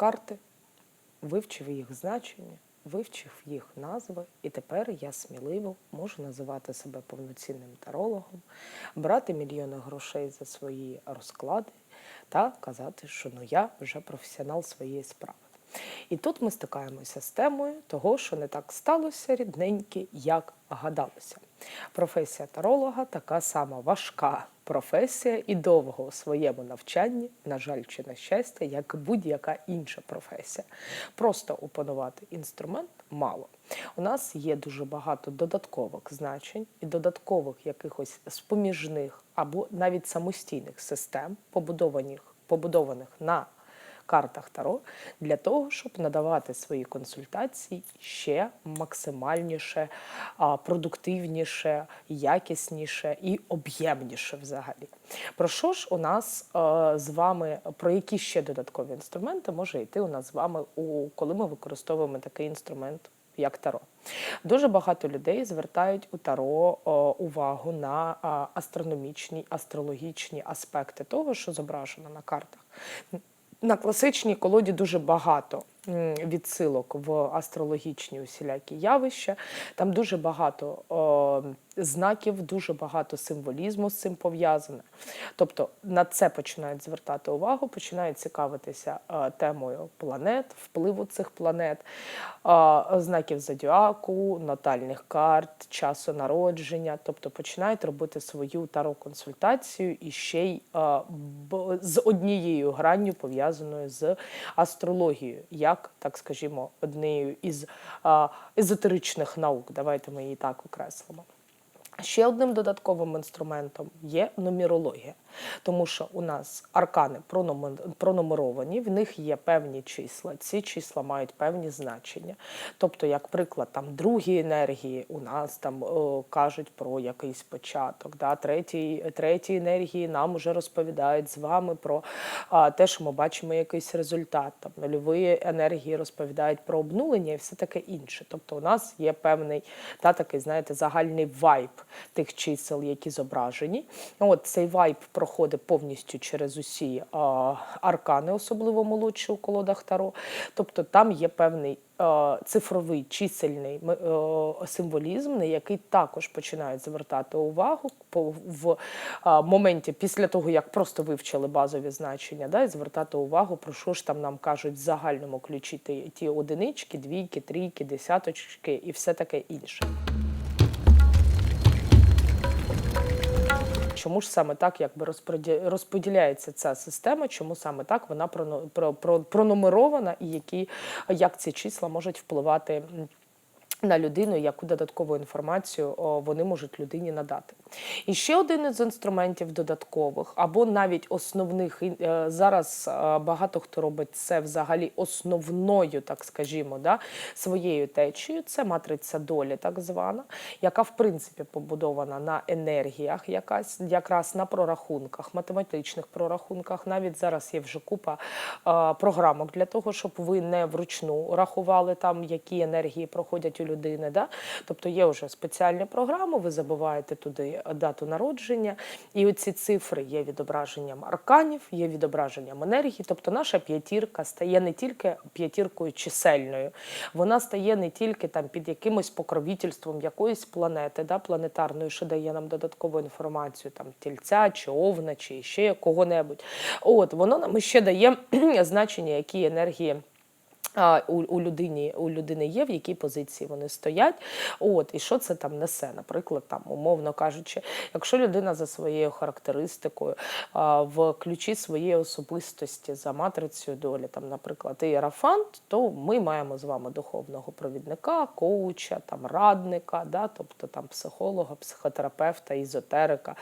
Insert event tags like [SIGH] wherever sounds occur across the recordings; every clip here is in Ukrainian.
карти, вивчив їх значення, вивчив їх назви, і тепер я сміливо можу називати себе повноцінним тарологом, брати мільйони грошей за свої розклади та казати, що ну я вже професіонал своєї справи. І тут ми стикаємося з темою того, що не так сталося рідненькі, як гадалося. Професія таролога така сама важка професія і довго у своєму навчанні, на жаль, чи на щастя, як будь-яка інша професія. Просто опанувати інструмент мало. У нас є дуже багато додаткових значень і додаткових якихось споміжних або навіть самостійних систем, побудованих, побудованих на картах Таро для того, щоб надавати свої консультації ще максимальніше, продуктивніше, якісніше і об'ємніше взагалі. Про що ж у нас е, з вами, про які ще додаткові інструменти може йти у нас з вами, у, коли ми використовуємо такий інструмент? Як таро. Дуже багато людей звертають у таро о, увагу на а, астрономічні, астрологічні аспекти того, що зображено на картах. На класичній колоді дуже багато відсилок в астрологічні усілякі явища. Там дуже багато о, знаків, дуже багато символізму з цим пов'язане. Тобто на це починають звертати увагу, починають цікавитися е, темою планет, впливу цих планет, е, знаків зодіаку, натальних карт, часу народження. Тобто починають робити свою таро-консультацію і ще й е, б- з однією гранню пов'язаною з астрологією, як так скажімо, однією із езотеричних наук. Давайте ми її так окреслимо. Ще одним додатковим інструментом є нумерологія, тому що у нас аркани пронумеровані, в них є певні числа. Ці числа мають певні значення. Тобто, як приклад, там другі енергії у нас там е, кажуть про якийсь початок, да? треті, треті енергії нам вже розповідають з вами про а, те, що ми бачимо якийсь результат. Там нульові енергії розповідають про обнулення і все таке інше. Тобто, у нас є певний та такий, знаєте, загальний вайб тих чисел, які зображені. От цей вайб проходить повністю через усі а, аркани, особливо молодші у колодах Таро. Тобто там є певний е, цифровий чисельний е, символізм, на який також починають звертати увагу в е, моменті після того, як просто вивчили базові значення, да, і звертати увагу, про що ж там нам кажуть в загальному ключі ті одинички, двійки, трійки, десяточки і все таке інше. Чому ж саме так якби розподіляється ця система? Чому саме так вона пронумерована, і які як ці числа можуть впливати на людину, яку додаткову інформацію вони можуть людині надати. І ще один із інструментів додаткових, або навіть основних е, зараз е, багато хто робить це взагалі основною, так скажімо, да, своєю течією. Це матриця долі, так звана, яка в принципі побудована на енергіях, якась якраз на прорахунках, математичних прорахунках. Навіть зараз є вже купа е, програмок для того, щоб ви не вручну рахували там, які енергії проходять у людини. Да? Тобто є вже спеціальні програми, ви забуваєте туди дату народження, і оці цифри є відображенням арканів, є відображенням енергії. Тобто наша п'ятірка стає не тільки п'ятіркою чисельною, вона стає не тільки там під якимось покровительством якоїсь планети, да, планетарної, що дає нам додаткову інформацію, там тільця чи овна, чи ще кого-небудь. От воно нам ще дає [CLEARS THROAT] значення, які енергії. У, у, людині, у людини є, в якій позиції вони стоять. От, і що це там несе? Наприклад, там, умовно кажучи, якщо людина за своєю характеристикою а, в ключі своєї особистості за матрицею долі, там, наприклад, іерафант, то ми маємо з вами духовного провідника, коуча, там, радника, да, тобто там, психолога, психотерапевта, ізотерика,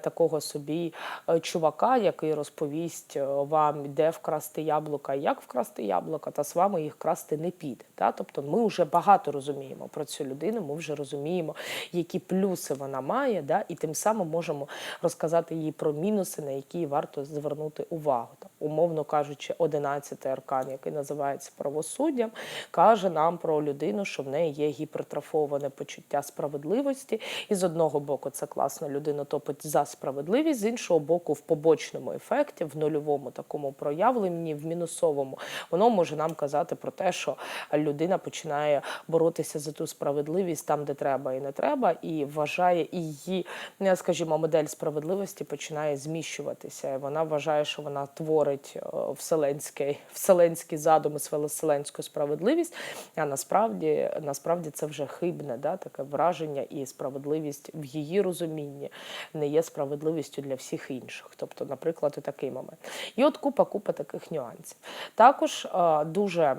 такого собі е, чувака, який розповість е, вам, де вкрасти яблука, як вкрасти яблука, та а з вами їх красти не піде. Та? Тобто ми вже багато розуміємо про цю людину, ми вже розуміємо, які плюси вона має, да? і тим самим можемо розказати їй про мінуси, на які варто звернути увагу. Там, умовно кажучи, 11 аркан, який називається правосуддям, каже нам про людину, що в неї є гіпертрофоване почуття справедливості. І з одного боку, це класно, людина топить за справедливість, з іншого боку, в побочному ефекті, в нульовому такому проявленні, в мінусовому, воно може нам казати про те, що людина починає боротися за ту справедливість там, де треба і не треба, і вважає її, скажімо, модель справедливості починає зміщуватися. Вона вважає, що вона творить е, вселенський, вселенські задуми, вселенську справедливість. А насправді, насправді це вже хибне, да, таке враження, і справедливість в її розумінні не є справедливістю для всіх інших. Тобто, наприклад, і такий момент. І от купа купа таких нюансів. Також е, дуже.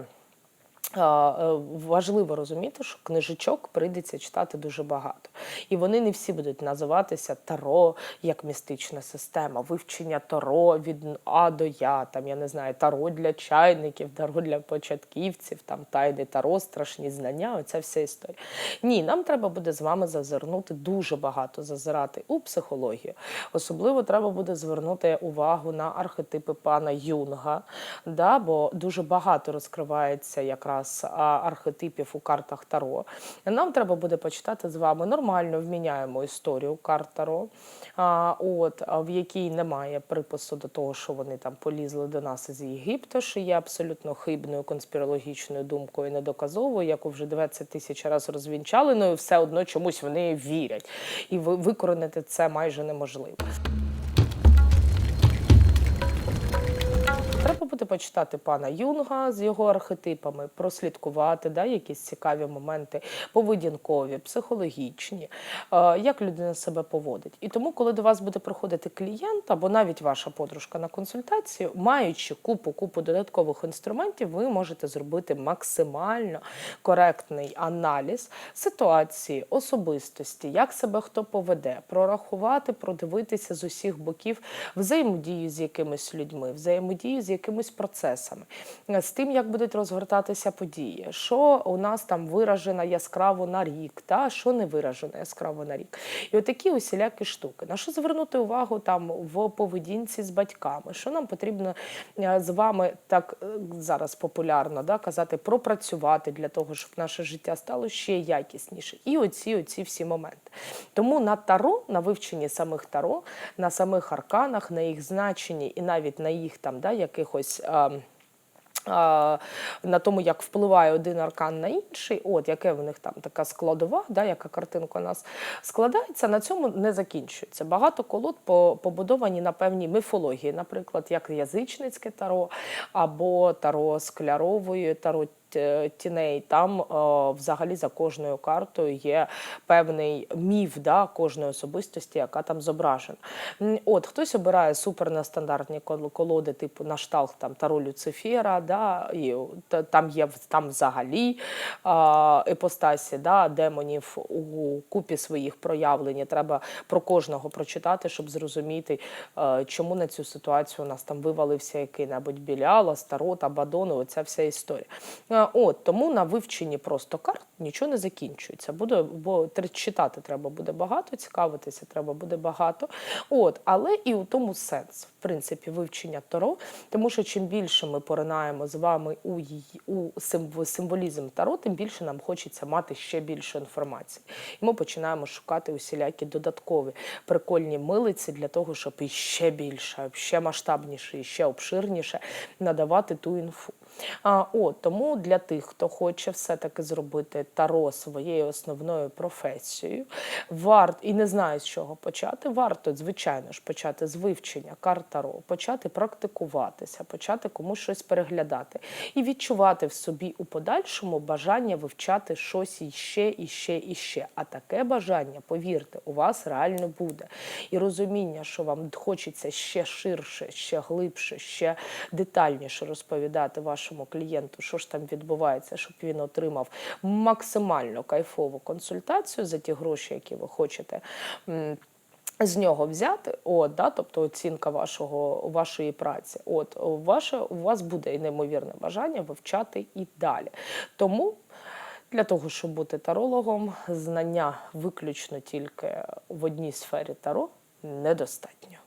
Е, Важливо розуміти, що книжечок прийдеться читати дуже багато. І вони не всі будуть називатися Таро як містична система, вивчення Таро від А до Я, там я не знаю, Таро для чайників, Таро для початківців, там тайни Таро, страшні знання. Оця вся історія. Ні, нам треба буде з вами зазирнути дуже багато зазирати у психологію. Особливо треба буде звернути увагу на архетипи пана Юнга, да, бо дуже багато розкривається якраз а, архетипів у картах Таро. Нам треба буде почитати з вами нормально вміняємо історію карт Таро, от, в якій немає припису до того, що вони там полізли до нас із Єгипту, що є абсолютно хибною конспірологічною думкою, недоказовою, яку вже 20 тисяч разів розвінчали, ну і все одно чомусь вони вірять. І ви- викоренити це майже неможливо. Треба буде почитати пана Юнга з його архетипами, прослідкувати да, якісь цікаві моменти поведінкові, психологічні, е, як людина себе поводить. І тому, коли до вас буде приходити клієнт або навіть ваша подружка на консультацію, маючи купу купу додаткових інструментів, ви можете зробити максимально коректний аналіз ситуації, особистості, як себе хто поведе, прорахувати, продивитися з усіх боків взаємодію з якимись людьми, взаємодію з якимись процесами, е, з тим, як будуть розгортатися події, що у нас там виражено яскраво на рік, та що не виражено яскраво на рік. І отакі усілякі штуки. На що звернути увагу там в поведінці з батьками? Що нам потрібно е, з вами так е, зараз популярно да, казати, пропрацювати для того, щоб наше життя стало ще якісніше. І оці, оці всі моменти. Тому на таро, на вивченні самих таро, на самих арканах, на їх значенні і навіть на їх там да, якихось. А, на тому, як впливає один аркан на інший, от яке в них там така складова, да, яка картинка у нас складається, на цьому не закінчується. Багато колод побудовані на певній міфології, наприклад, як язичницьке таро або таро склярової, таро тіней. Там е, взагалі за кожною картою є певний міф да, кожної особистості, яка там зображена. От хтось обирає супернестандартні кол- колоди, типу на шталт там Таро Люцифера, да, і там є там взагалі е, епостасі да, демонів у купі своїх проявлень. Треба про кожного прочитати, щоб зрозуміти, е, чому на цю ситуацію у нас там вивалився який-небудь Біляла, Старот, Абадон, оця вся історія. От тому на вивченні просто карт нічого не закінчується. Буде, бо читати треба буде багато, цікавитися треба буде багато. От, але і у тому сенс, в принципі, вивчення Таро, тому що чим більше ми поринаємо з вами у її у символізм Таро, тим більше нам хочеться мати ще більше інформації. І ми починаємо шукати усілякі додаткові прикольні милиці для того, щоб іще більше, ще масштабніше, ще обширніше надавати ту інфу. А, от, тому для тих, хто хоче все-таки зробити таро своєю основною професією, варт і не знає, з чого почати, варто, звичайно ж, почати з вивчення карт таро, почати практикуватися, почати комусь щось переглядати і відчувати в собі у подальшому бажання вивчати щось іще, іще, іще. А таке бажання, повірте, у вас реально буде. І розуміння, що вам хочеться ще ширше, ще глибше, ще детальніше розповідати вашому клієнту, що ж там відбувається, щоб він отримав максимально кайфову консультацію за ті гроші, які ви хочете. з нього взяти, от, да, тобто оцінка вашого, вашої праці, от, ваше, у вас буде неймовірне бажання вивчати і далі. Тому для того, щоб бути тарологом, знання виключно тільки в одній сфері таро недостатньо.